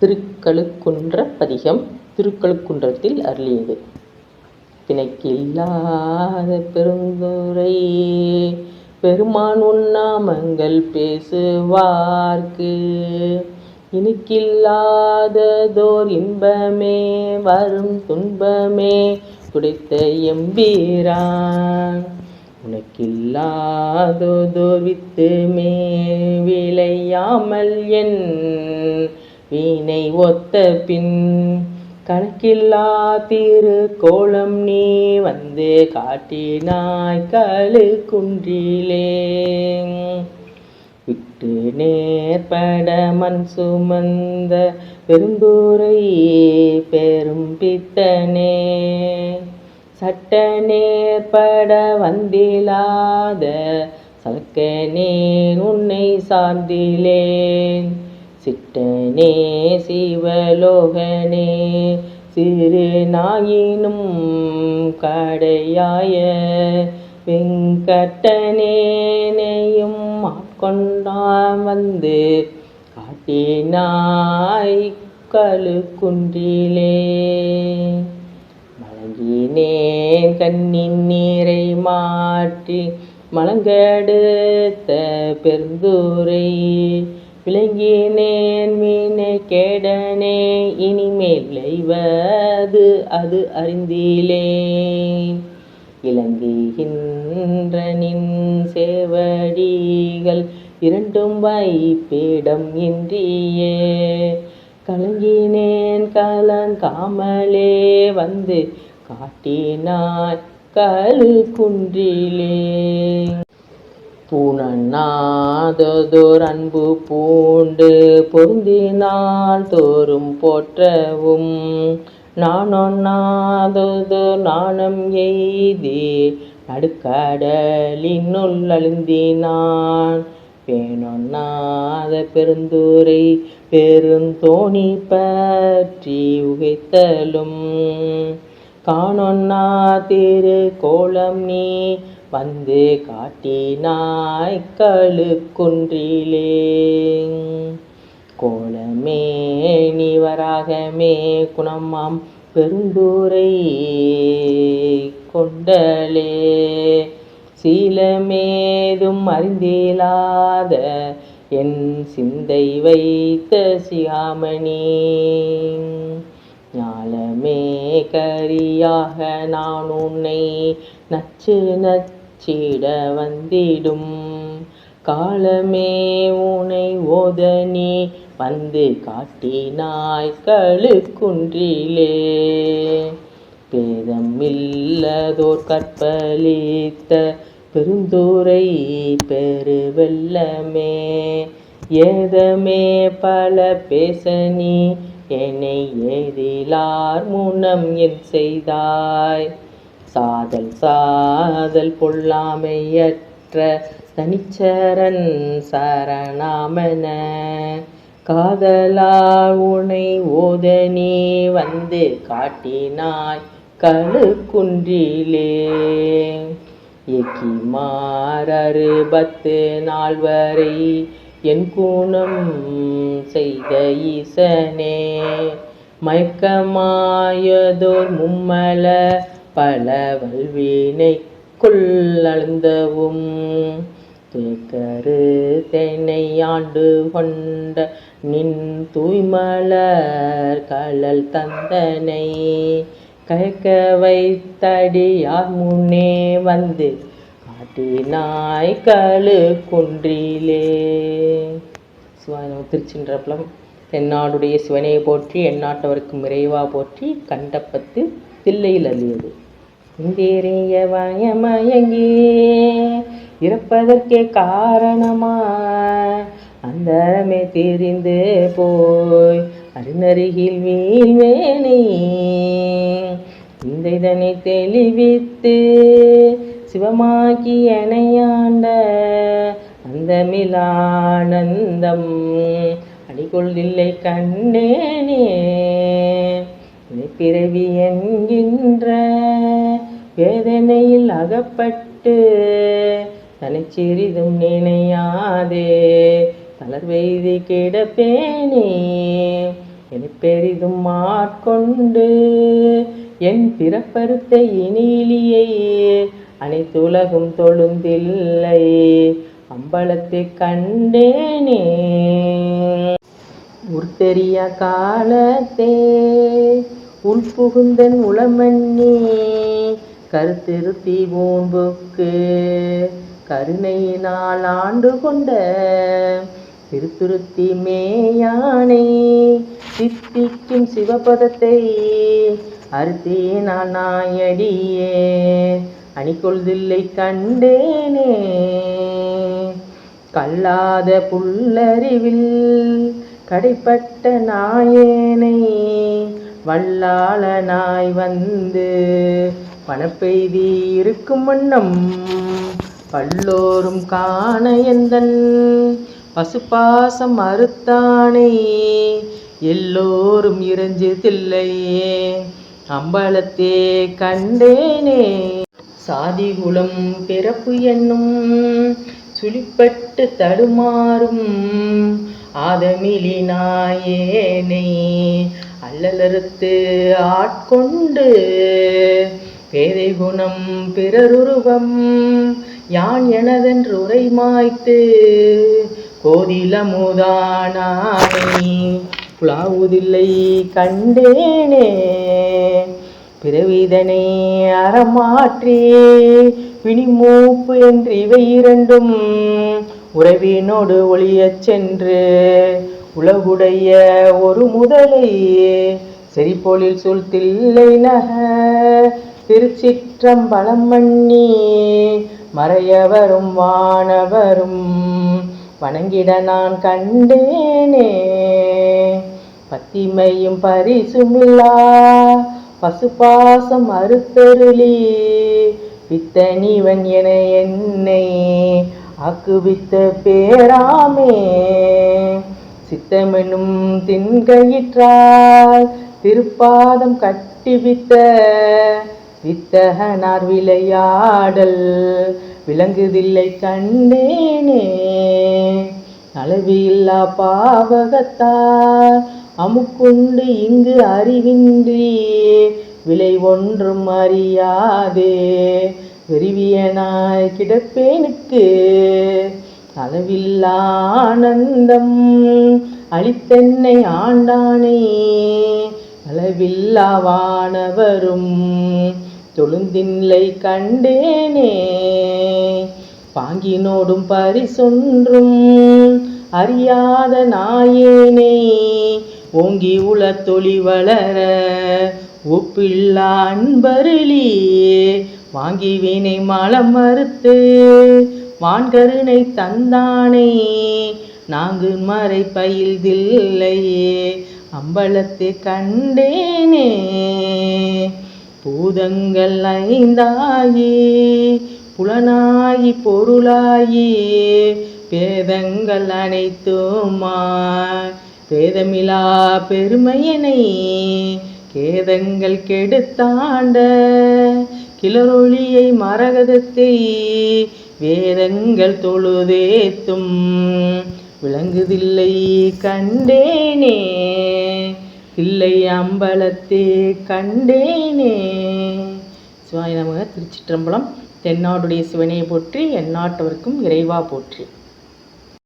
திருக்கழுக்குன்ற பதிகம். திருக்கழுக்குன்றத்தில் அருளியது. பிணைக்கில்லாத பெருந்துரை பெருமான் உண்ணாமங்கள் பேசுவார்க்கு. இனிக்கில்லாததோர் இன்பமே வரும் துன்பமே துடைத்த எம்பீரான். உனக்கில்லாததோர் வித்துமே விளையாமல் என் வீணை ஒத்த பின் கணக்கில்லா திரு கோலம் நீ வந்து காட்டினாய் கழு குன்றிலே. விட்டு நேர்பட மண் சுமந்த பெருந்தூரை பெரும் பித்தனே. சட்ட நேர்பட வந்திலாத சலக்கனே உன்னை சார்ந்திலேன் சிட்டனே சிவலோகனே சிறு நாயினும் கடையாய வெங்கட்டனேனையும் ஆட்கொண்டான் வந்து காட்டினாய் கழு குன்றிலே மலங்கினேன் கண்ணின் நீரை மாற்றி மலங்கெடுத்த பெருந்தூரை விளங்கினேன் மீனை கேடனே இனிமேல் விளைவது அது அறிந்திலேன் இலங்குகின்ற நின் சேவடிகள் இரண்டும் வைப்பிடம் இன்றியே. கலங்கினேன் கலங்காமலே வந்து காட்டினாய் கழு குன்றிலே பூணநாததோர் அன்பு பூண்டு பொருந்தினால் தோறும் போற்றவும். நானொன்னாததோ நாணம் எய்தி நடுக்கடலினுள் அழுந்தினான். பேணொன்னாத பெருந்தூரை பெருந்தோணி பற்றி உகைத்தலும். காணொன்னா திரு கோலம் நீ வந்து காட்டினாய் கழுக்குன்றிலே. கோலமே நிவராகமே குணமாம் பெருந்தூரை கொண்டலே. சீலமேதும் அறிந்திலாத என் சிந்தை வைத்த சியாமணி ஞாலமே கரியாக நான் உன்னை நச்சு அச்சிட வந்திடும். காலமே உனை ஓதனி வந்து காட்டினாய் கழுக்குன்றிலே. பேதமில்லதோர் கற்பழித்த பெருந்துரை பெருவெல்லமே ஏதமே பல பேசனி என்னை ஏதிலார் முனம் என் செய்தாய். சாதல் சாதல் பொல்லாமையற்ற தனிச்சரன் சரணாமன. காதலால் உனை ஓத நீ வந்து காட்டினாய் கழு குன்றிலே எக்கிமாறு பத்து நாள் வரை என் கூணம் செய்த ஈசனே. மயக்கமாயதோர் மும்மல பல வல்வினை கொள்ளழுந்தவும் தேக்கரு தென்னை ஆண்டு கொண்ட நின் தூய்மலர் கழல் தந்தனை கயக்க வைத்தடியார் முன்னே வந்து காட்டினாய் கழு குன்றிலே. சிவன் திருச்சின்றப்பலம் தென்னாடுடைய சிவனை போற்றி எந்நாட்டவர்க்கும் இறைவா போற்றி கண்டப்பத்து தில்லையில் அள்ளியது. இந்தேறிய வயமயங்கி இறப்பதற்கே காரணமா? அந்தரமே தெரிந்து போய் அருணருகில் வீழ்வேணி இந்த இதனை தெளிவித்து சிவமாக்கி எனையாண்ட அந்தமிலானந்தம் அடிகொள்ளில்லை கண்டேனே. பிறவி என்கின்ற வேதனையில் அகப்பட்டு தனி சிறிதும் நினையாதே. தளர்வெய்தி கிடப்பேனே என பெரிதும் ஆட்கொண்டு என் பிறப்பருத்த இனிலியை அனைத்துலகும் தொழுந்தில்லை. அம்பலத்தை கண்டேனே. உர்த்தெறிய காலத்தே. உள்புகுந்தன் உளமண்ணே கருத்திருத்தி ஓன்புக்கு கருணையினால் ஆண்டு கொண்ட திருத்துருத்தி மேயானை சித்திக்கும் சிவபதத்தை அறுத்தினால் நாயடியே. அணிக்கொள்தில்லை கண்டேனே. கல்லாத புல்லறிவில் கடைப்பட்ட நாயேனை வல்லாளனாய் வந்து பணப்பெய்தி இருக்கும் வண்ணம் பல்லோரும் காண எந்தன் பசுபாசம் மறுத்தானே எல்லோரும் இறைஞ்சதில்லையே அம்பலத்தே கண்டேனே. சாதிகுலம் பிறப்பு என்னும் சுழிப்பட்டு தடுமாறும் ஆதமிலினாயேனை அல்லலறுத்து ஆட்கொண்டு பேதை குணம் பிறருருவம் யான் எனதென்று உரை மாய்த்து கோதிலமுதானானை. புலாவுதில்லை கண்டேனே. பிறவிதனை அறமாற்றி பிணிமூப்பு என்று இவை இரண்டும். உறவினோடு ஒளியச் சென்று உலகுடைய ஒரு முதலை. செறிப்போலில் சுழ்த்தில்லை நக. திருச்சிற்றம்பலம் மண்ணி மறையவரும் வானவரும். வணங்கிட நான் கண்டேனே. பத்திமையும் பரிசுமில்லா. பசுபாசம் அறுத்தருளி. இத்தனிவன் என என்னை ஆக்குவித்த பேராமே. சித்தமெனும் தின்கயிற்றால் திருப்பாதம் கட்டிவித்த வித்தகனார் விளையாடல் விளங்குதில்லை கண்டேனே. அளவில்லா பாவகத்தார் அமுக்குண்டு இங்கு அறிவின்றி விலை ஒன்றும் அறியாதே. வெறிவியனாய் கிடப்பேனுக்கு அளவில்லா ஆனந்தம். அளித்தென்னை ஆண்டானே. அளவில்லா வானவரும் தொழுந்தில்லை கண்டேனே. பாங்கினோடும் பரிசொன்றும் அறியாத நாயேனே. ஓங்கி உள தொழி வளர ஒப்பில்லா அன்பருளியே வாங்கி வீணை மலம் மறுத்து வான்கருணை தந்தானே நாங்கு மறை பயில்தில்லையே அம்பலத்தை கண்டேனே. பூதங்கள் ஐந்தாயி புலனாயி பொருளாயி பேதங்கள் அனைத்துமாய் பேதமிலா பெருமையனை கேதங்கள் கெடுத்தாண்ட கிளரொளியை மரகதத்தை வேதங்கள் தொழுதேத்தும். விளங்குதில்லை கண்டேனே இல்லை அம்பலத்தே கண்டேனே. சிவாய நமக திருச்சிற்றம்பலம் தென்னாடுடைய சிவனையை போற்றி எந்நாட்டவர்க்கும் இறைவா போற்றி.